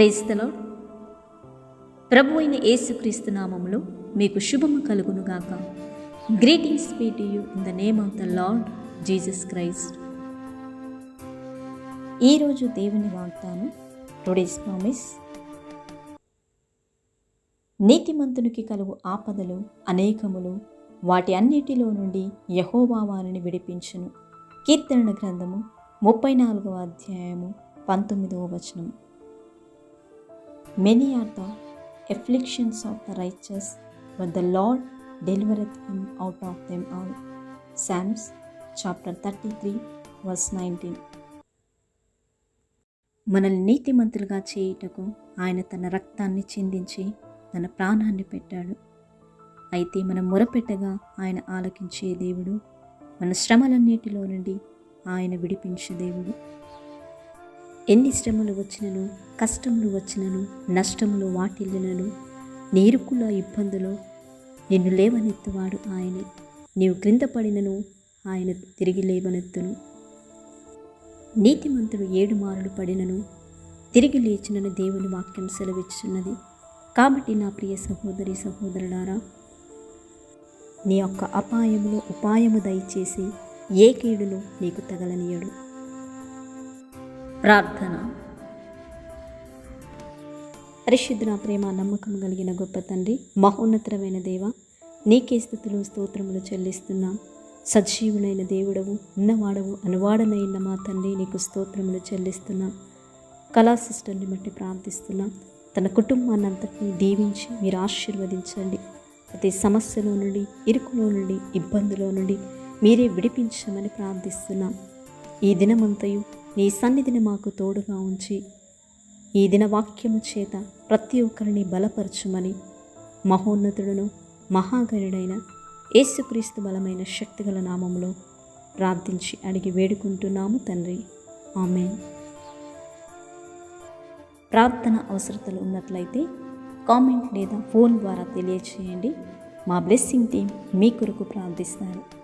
క్రైస్తలో ప్రభు అయిన యేసుక్రీస్తు నామములు మీకు శుభము కలుగునుగాక. Greetings be to you in the name of the Lord Jesus Christ. ఈరోజు దేవుని వాగ్దానం టుడేస్ ప్రామిస్. నీతిమంతునికి కలుగు ఆపదలు అనేకములు వాటి అన్నిటిలో నుండి యహోవావారిని విడిపించును. కీర్తన గ్రంథము ముప్పై నాలుగవ అధ్యాయము పంతొమ్మిదవ వచనము. Many are the afflictions of the righteous but the Lord delivereth him out of them all Psalms chapter thirty three verse nineteen మనల్ని నీతిమంతులుగా చేయుటకు ఆయన తన రక్తాన్ని చిందించి తన ప్రాణాన్ని పెట్టాడు. అయితే మనం మొరపెట్టగా ఆయన ఆలకించే దేవుడు మన శ్రమలన్నిటిలో నుండి ఆయన విడిపించే దేవుడు. ఎన్ని శ్రమలు వచ్చినను కష్టములు వచ్చినను నష్టములు వాటిల్లినను నీరుకుల ఇబ్బందులు నిన్ను లేవనెత్తువాడు ఆయనే. నీవు క్రింద పడినను ఆయన తిరిగి లేవనెత్తును. నీతిమంతుడు ఏడు మారులు పడినను తిరిగి లేచినను దేవుని వాక్యం సెలవిచ్చున్నది కాబట్టి నా ప్రియ సహోదరి సహోదరులారా నీ యొక్క అపాయములో ఉపాయము దయచేసి ఏ కీడును నీకు తగలనీయడు. ప్రార్థన. పరిశుద్ధ ప్రేమ నమ్మకం కలిగిన గొప్ప తండ్రి మహోన్నతరమైన దేవ నీకే స్థితులు స్తోత్రములు చెల్లిస్తున్నాం. సజీవునైన దేవుడవు ఉన్నవాడవు అనువాడనైన మా తండ్రి నీకు స్తోత్రములు చెల్లిస్తున్నాం. కళా సిస్టర్ని బట్టి ప్రార్థిస్తున్నాం. తన కుటుంబాన్ని అంతటినీ దీవించి మీరు ఆశీర్వదించండి. ప్రతి సమస్యలో నుండి ఇరుకులో నుండి ఇబ్బందులో నుండి మీరే విడిపించమని ప్రార్థిస్తున్నాం. ఈ దినమంతయు నీ సన్నిధిని మాకు తోడుగా ఉంచి ఈ దిన వాక్యము చేత ప్రతి ఒక్కరిని బలపరచుమని మహోన్నతుడును మహాగరుడైన యేసుక్రీస్తు బలమైన శక్తిగల నామంలో ప్రార్థించి అడిగి వేడుకుంటున్నాము తండ్రి. ఆమె ప్రార్థన అవసరతలు ఉన్నట్లయితే కామెంట్ లేదా ఫోన్ ద్వారా తెలియచేయండి. మా బ్లెస్సింగ్ టీం మీ కొరకు ప్రార్థిస్తారు.